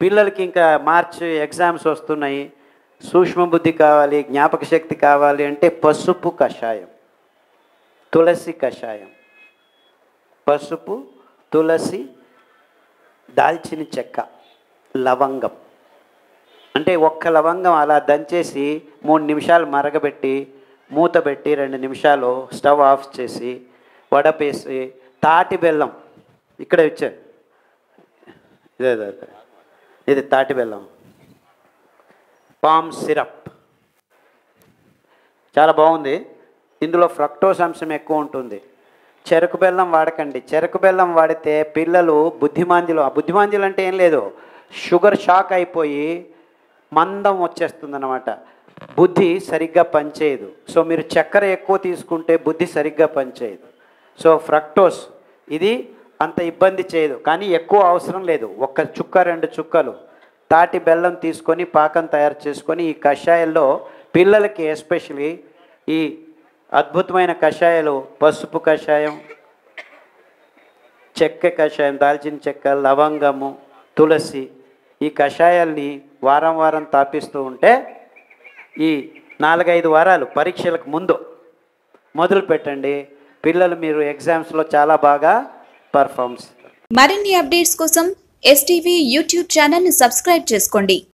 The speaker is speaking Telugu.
పిల్లలకి ఇంకా మార్చ్ ఎగ్జామ్స్ వస్తున్నాయి. సూక్ష్మ బుద్ధి కావాలి జ్ఞాపక శక్తి కావాలి అంటే పసుపు కషాయం తులసి కషాయం. పసుపు తులసి దాల్చిన చెక్క లవంగం. అంటే ఒక్క లవంగం అలా దంచేసి మూడు నిమిషాలు మరగబెట్టి మూత పెట్టి రెండు నిమిషాలు స్టవ్ ఆఫ్ చేసి వడపేసి తాటి బెల్లం. ఇక్కడ ఇచ్చారు ఇదే. ఇది తాటి బెల్లం. Palm syrup. చాలా బాగుంది. ఇందులో ఫ్రక్టోస్ అంశం ఎక్కువ ఉంటుంది. చెరుకు బెల్లం వాడకండి. చెరుకు బెల్లం వాడితే పిల్లలు బుద్ధిమాంద్యులు ఆ బుద్ధిమాంద్యులు అంటే ఏం లేదు. షుగర్ షాక్ అయిపోయి మందం వచ్చేస్తుందన్నమాట. బుద్ధి సరిగ్గా పనిచేయదు. సో మీరు చక్కెర ఎక్కువ తీసుకుంటే బుద్ధి సరిగ్గా పనిచేయదు. సో ఫ్రక్టోస్ ఇది అంత ఇబ్బంది చేయదు. కానీ ఎక్కువ అవసరం లేదు. ఒక్క చుక్క రెండు చుక్కలు తాటి బెల్లం తీసుకొని పాకం తయారు చేసుకొని ఈ కషాయాల్లో పిల్లలకి ఎస్పెషలీ ఈ అద్భుతమైన కషాయాలు పసుపు కషాయం చెక్క కషాయం దాల్చిన చెక్క లవంగము తులసి ఈ కషాయాల్ని వారం వారం తాపిస్తూ ఉంటే ఈ నాలుగైదు వారాలు పరీక్షలకు ముందు మొదలు పెట్టండి పిల్లలు మీరు ఎగ్జామ్స్లో చాలా బాగా పర్ఫార్మ్స్ మరిన్ని అప్డేట్స్ కోసం ఎస్టీవీ యూట్యూబ్ ఛానల్ని సబ్స్క్రైబ్ చేసుకోండి.